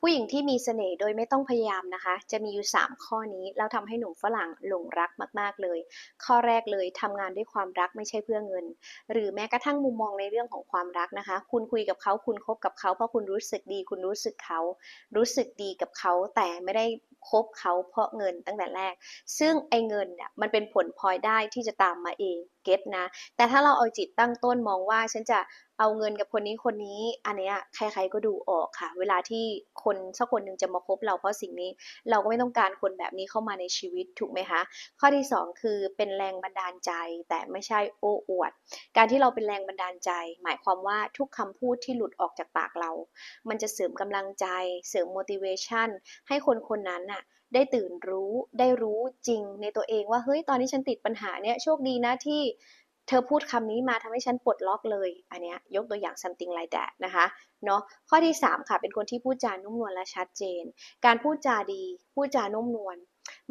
ผู้หญิงที่มีเสน่ห์โดยไม่ต้องพยายามนะคะ จะมีอยู่ 3 ข้อนี้ แล้วทำให้หนุ่มฝรั่งหลงรักมาก ๆ เลย ข้อแรกเลยทำงานด้วยความรักไม่ใช่เพื่อเงิน หรือแม้กระทั่งมุมมองในเรื่องของความรักนะคะ คุณคุยกับเขาคุณคบกับเขาเพราะคุณรู้สึกดี คุณรู้สึกเขา รู้สึกดีกับเขาแต่ไม่ได้ คบเขาเพราะเงินตั้งแต่แรก ซึ่งไอ้เงินเนี่ยมันเป็นผลพลอยได้ที่จะตามมาเองเก็ตนะ แต่ถ้าเราเอาจิตตั้งต้นมองว่าฉันจะเอาเงินกับคนนี้คนนี้อันเนี้ยใครๆก็ดูออกค่ะ เวลาที่คนสักคนหนึ่งจะมาคบเราเพราะสิ่งนี้ เราก็ไม่ต้องการคนแบบนี้เข้ามาในชีวิตถูกไหมคะข้อที่ 2 คือเป็นแรงบันดาลใจ แต่ไม่ใช่โอ้อวด การที่เราเป็นแรงบันดาลใจ หมายความว่าทุกคำพูดที่หลุดออกจากปากเรา มันจะเสริมกำลังใจ เสริม motivation ให้คนคนนั้นน่ะได้ตื่นรู้ได้รู้จริงในตัวเองว่าเฮ้ยตอนนี้ฉันติดปัญหาเนี่ยโชคดีนะที่เธอพูดคำนี้มาทำให้ฉันปลดล็อกเลย อันเนี้ยยกตัวอย่าง something like that นะคะเนาะข้อที่ 3 ค่ะ เป็นคนที่พูดจานุ่มนวลและชัดเจน การพูดจาดี พูดจานุ่มนวล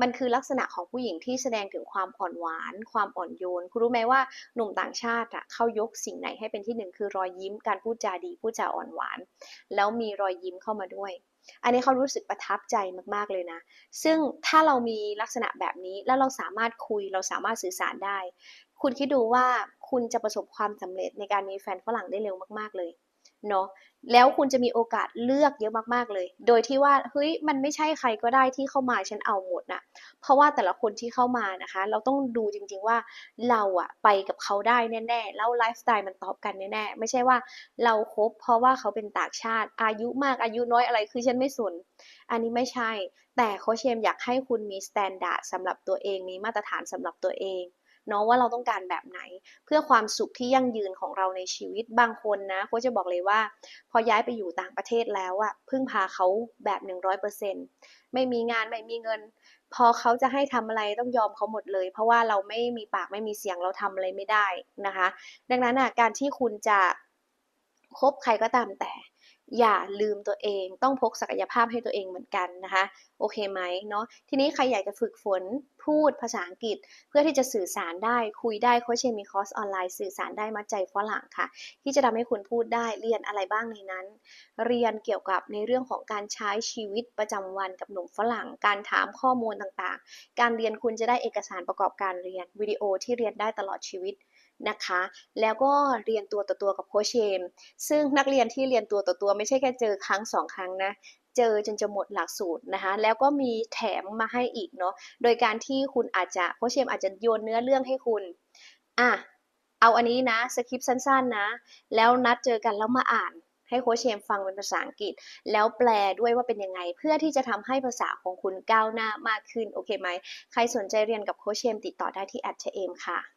มันคือลักษณะของผู้หญิงที่แสดงถึงความอ่อนหวาน ความอ่อนโยน คุณรู้ไหมว่าหนุ่มต่างชาติอะเขายกสิ่งไหนให้เป็นที่หนึ่งคือรอยยิ้ม การพูดจาดี พูดจาอ่อนหวาน แล้วมีรอยยิ้มเข้ามาด้วย อันนี้เขารู้สึกประทับใจมากๆเลยนะ ซึ่งถ้าเรามีลักษณะแบบนี้แล้วเราสามารถคุยเราสามารถสื่อสารได้ คุณคิดดูว่าคุณจะประสบความสำเร็จในการมีแฟนฝรั่งได้เร็วมากๆเลย เนาะแล้วคุณจะมีโอกาสเลือกเยอะมากๆเลย โดยที่ว่าเฮ้ยมันไม่ใช่ใครก็ได้ที่เข้ามาฉันเอาหมดน่ะเพราะว่าแต่ละคนที่เข้ามานะคะ เราต้องดูจริง ๆว่าเราอะไปกับเขาได้แน่ๆแล้วไลฟ์สไตล์มันตอบกันแน่ๆไม่ใช่ว่าเราครบเพราะว่าเขาเป็นต่างชาติ อายุมากอายุน้อยอะไรคือฉันไม่สนอันนี้ไม่ใช่ แต่โคเชมอยากให้คุณมีสแตนดาร์ดสำหรับตัวเองมีมาตรฐานสำหรับตัวเอง เนาะว่าเราต้องการแบบไหน เพื่อความสุขที่ยั่งยืนของเราในชีวิตบางคนนะโค้ชจะบอกเลยว่า พอย้ายไปอยู่ต่างประเทศแล้วอะพึ่งพาเขาแบบ 100%ไม่มีงานไม่มีเงิน พอเขาจะให้ทำอะไรต้องยอมเขาหมดเลย เพราะว่าเราไม่มีปากไม่มีเสียงเราทำอะไรไม่ได้นะคะ ดังนั้นอะการที่คุณจะคบใครก็ตามแต่ อย่าลืมตัวเองต้องพกศักยภาพให้ตัวเองเหมือนกันนะคะโอเคไหมเนาะทีนี้ใครอยากจะฝึกฝนพูดภาษาอังกฤษ เพื่อที่จะสื่อสารได้คุยได้โคชเชมีคอร์สออนไลน์สื่อสารได้มัดใจฝรั่งค่ะ ที่จะทำให้คุณพูดได้เรียนอะไรบ้างในนั้น เรียนเกี่ยวกับในเรื่องของการใช้ชีวิตประจำวันกับหนุ่มฝรั่ง การถามข้อมูลต่างๆ การเรียนคุณจะได้เอกสารประกอบการเรียนวิดีโอที่เรียนได้ตลอดชีวิต นะคะ แล้วก็เรียนตัวต่อตัวกับโคชเชม ซึ่งนักเรียนที่เรียนตัวต่อตัว ไม่ใช่แค่เจอครั้งสองครั้งนะเจอจนจะหมดหลักสูตรนะคะแล้วก็มีแถมมาให้อีกเนาะโดยการที่คุณอาจจะโคชเชมอาจจะโยนเนื้อเรื่องให้คุณอะเอาอันนี้นะสคริปต์สั้นๆนะ แล้วนัดเจอกันแล้วมาอ่าน ให้โคชเชมฟังเป็นภาษาอังกฤษ แล้วแปลด้วยว่าเป็นยังไง เพื่อที่จะทำให้ภาษาของคุณก้าวหน้ามากขึ้นโอเคไหมใครสนใจเรียนกับโคชเชมติดต่อได้ที่แอดเชเอมค่ะ